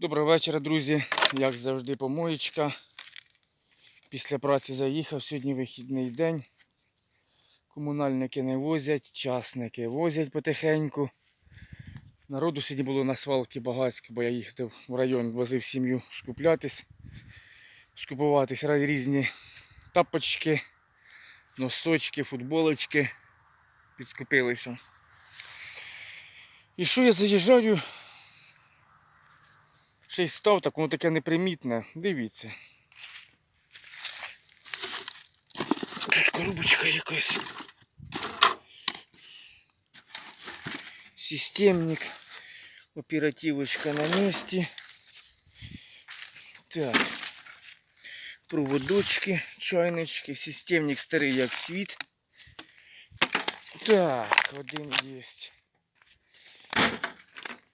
Доброго вечора, друзі. Як завжди, помоєчка. Після праці заїхав. Сьогодні вихідний день. Комунальники не возять, частники возять потихеньку. Народу сьогодні було на свалки багатсько, бо я їздив в район, возив сім'ю скуплятись, скупуватись різні тапочки, носочки, футболочки. Підскупилися. І що я заїжджаю? Ще й став, так воно таке непримітне. Дивіться. Тут коробочка якась. Системник. Оперативочка на місці. Так. Проводочки, чайнички. Системник старий як світ. Так, один є.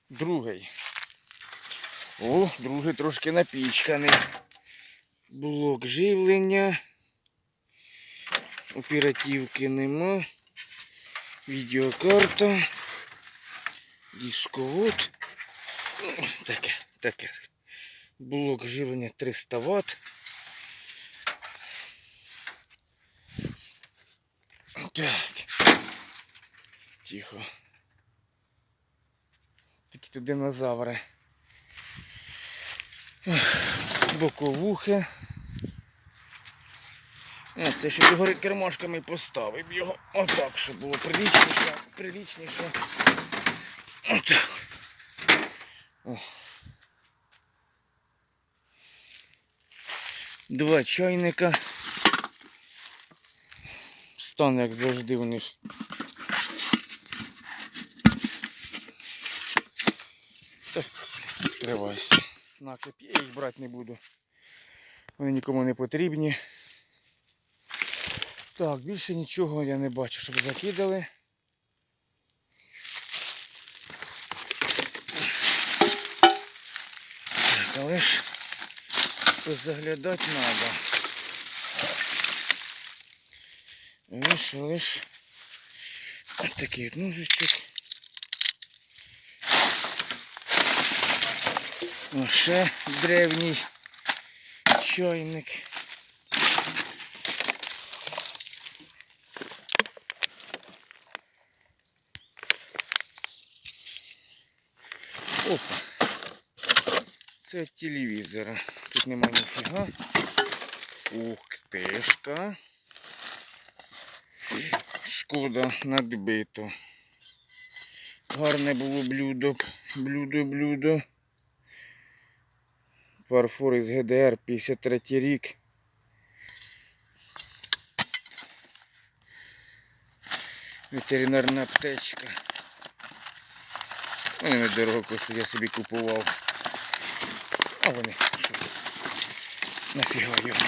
Другий. О, другий трошки напічканий. Блок живлення. Оперативки нема. Відеокарта. Дисковод. Ну, Таке, таке. Блок живлення 300 Вт. Так. Тихо. Такі тут динозаври. Боковухи. А, це щоб його кермашками поставив його отак, щоб було прилічніше, прилічніше. Отак. Два чайника. Стан, як завжди, у них. Так, відкривайся накип. Я їх брати не буду. Вони нікому не потрібні. Так, більше нічого я не бачу, щоб закидали. Так, але ж заглядати треба. Але ж ось такий от ножичок. О, ще древній чайник. Опа. Це від телевізора. Тут нема ніфіга. Ух тишка. Шкода надбито. Гарне було блюдо. Блюдо, блюдо. Фарфор із ГДР 53 рік. Ветеринарна аптечка. Вони недорого коштують, я собі купував. А вони що? Нафіга його.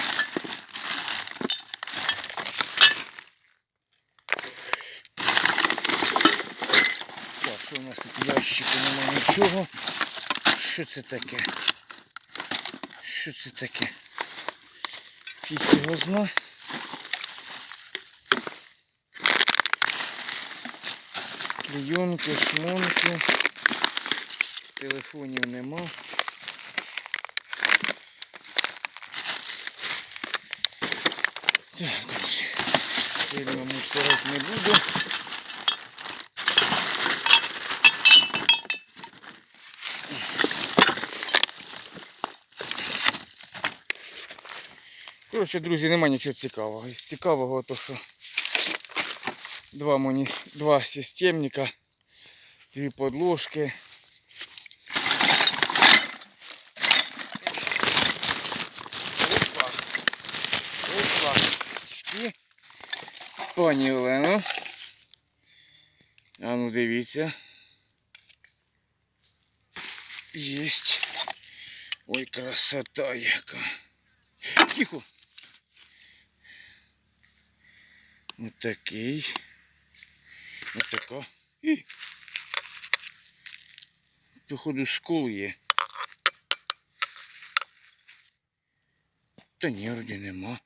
Так, що у нас тут ящику немає нічого. Що це таке? Що це таке? Фіг його зна. Клейонки, шмонки. Телефонів нема. Так, друзі. Сильно мусорити не буду. Коротше, друзі, нема нічого цікавого. Із цікавого то, що два, моні... два системника, дві подложки. Опа. Опа. Чки. Пані Олено. А ну дивіться. Єсть. Ой, красота яка. Тихо. Ну, Отакий. Отака. Ну, і. Походу, скол є. Та ні, вроді нема.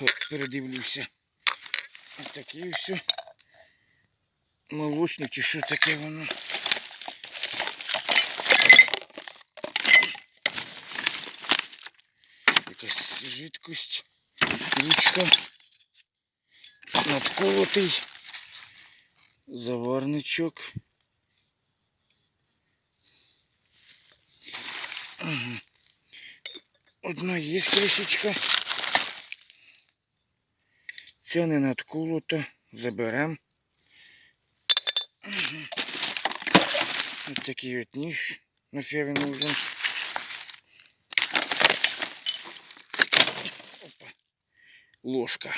От передивлюся. Отакий все. Молочник чи що таке воно. Якась жидкость. Ручка надколотий, заварничок. Одна є кришечка. Ця не надколота. Заберем. Ага. Ось такий от ніж. Нафіга він нужен. Опа. Ложка.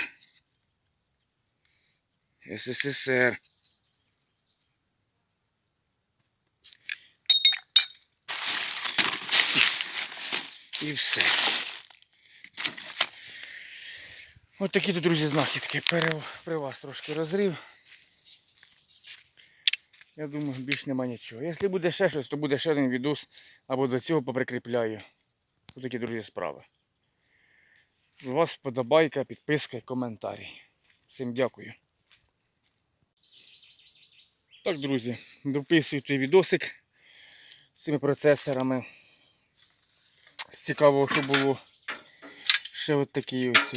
СССР. І все. Ось такі тут, друзі, знахідки. При вас трошки розрив. Я думаю, більш нема нічого. Якщо буде ще щось, то буде ще один відос або до цього поприкріпляю. Ось такі, друзі, справи. З вас вподобайка, підписка і коментарі. Всім дякую. Так, друзі, дописую той відосик з цими процесорами. З цікавого, що було ще от такі ось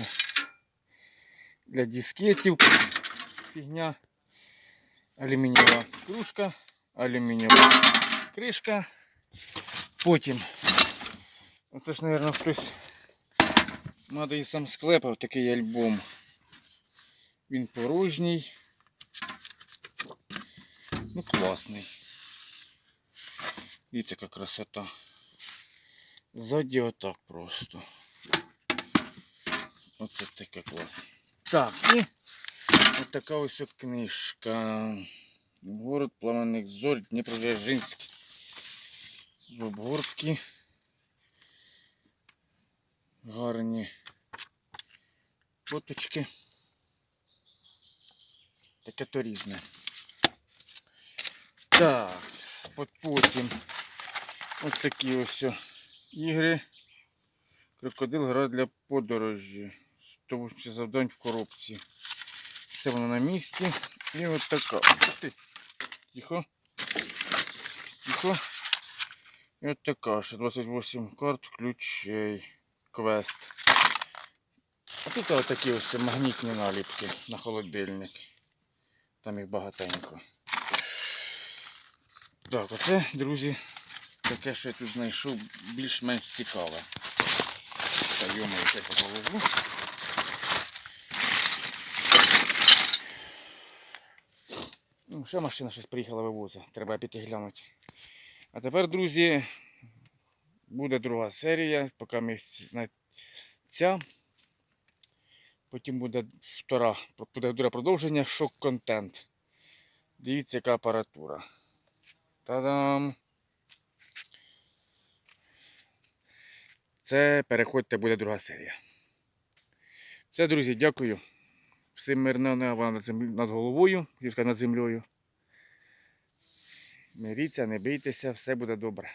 для дискетів. Фігня. Алюмінієва кружка, алюмінієва кришка. Потім. Оце ж, мабуть, хтось і сам склепав такий альбом. Він порожній. Ну, класний. Дивіться, яка красота. Ззаді отак просто. Оце таке клас. Так, і от така ось от книжка. Город пламенних зорь Дніпродзержинський. В обгортці. Гарні фоточки. Таке то різне. Так, потім ось такі ось ігри. Крокодил гра для подорожі. 180 завдань в коробці. Все воно на місці. І от така. Тихо. Тихо. І от така ще 28 карт ключей. Квест. А тут отакі ось магнітні наліпки на холодильник. Там їх багатенько. Так, оце, друзі, таке, що я тут знайшов більш-менш цікаве. Та йому якесь положу. Ну, ще машина щось приїхала вивозить, треба піти глянути. А тепер, друзі, буде друга серія, поки ми ця. Потім буде втора, буде друге продовження, шок-контент. Дивіться, яка апаратура. Та-дам! Це переходьте, буде друга серія. Все, друзі, дякую. Всім мирного неба над, над головою, над землею. Миріться, не бійтеся, все буде добре.